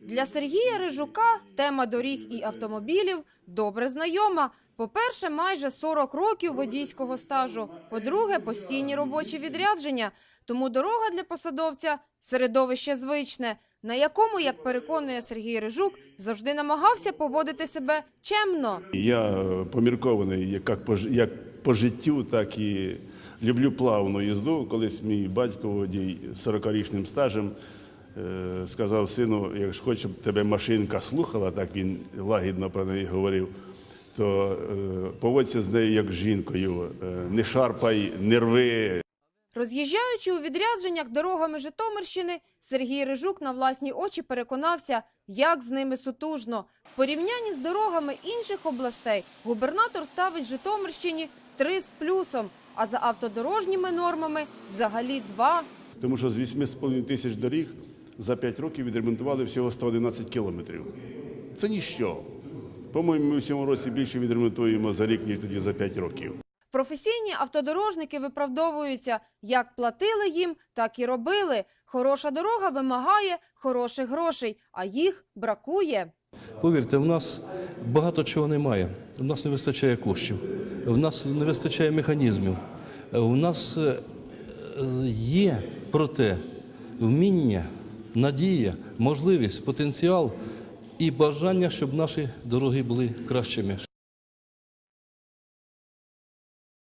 Для Сергія Рижука тема доріг і автомобілів добре знайома. По-перше, майже 40 років водійського стажу. По-друге, постійні робочі відрядження. Тому дорога для посадовця середовище звичне, на якому, як переконує Сергій Рижук, завжди намагався поводити себе чемно. Я е, поміркований як по, як по життю, так і люблю плавну їзду. Колись мій батько водій з 40-річним стажем сказав сину, якщо хочеш, щоб тебе машинка слухала, так він лагідно про неї говорив, то е, поводься з нею як з жінкою, е, не шарпай, не рви, Роз'їжджаючи у відрядженнях дорогами Житомирщини, Сергій Рижук на власні очі переконався, як з ними сутужно. В порівнянні з дорогами інших областей губернатор ставить Житомирщині три з плюсом, а за автодорожніми нормами взагалі два. Тому що з 8,5 тисяч доріг за 5 років відремонтували всього 111 кілометрів. Це ніщо. По-моєму, ми в цьому році більше відремонтуємо за рік, ніж тоді за 5 років. Професійні автодорожники виправдовуються, як платили їм, так і робили. Хороша дорога вимагає хороших грошей, а їх бракує. Повірте, в нас багато чого немає. В нас не вистачає коштів, в нас не вистачає механізмів. В нас е, є проте вміння, надія, можливість, потенціал і бажання, щоб наші дороги були кращими.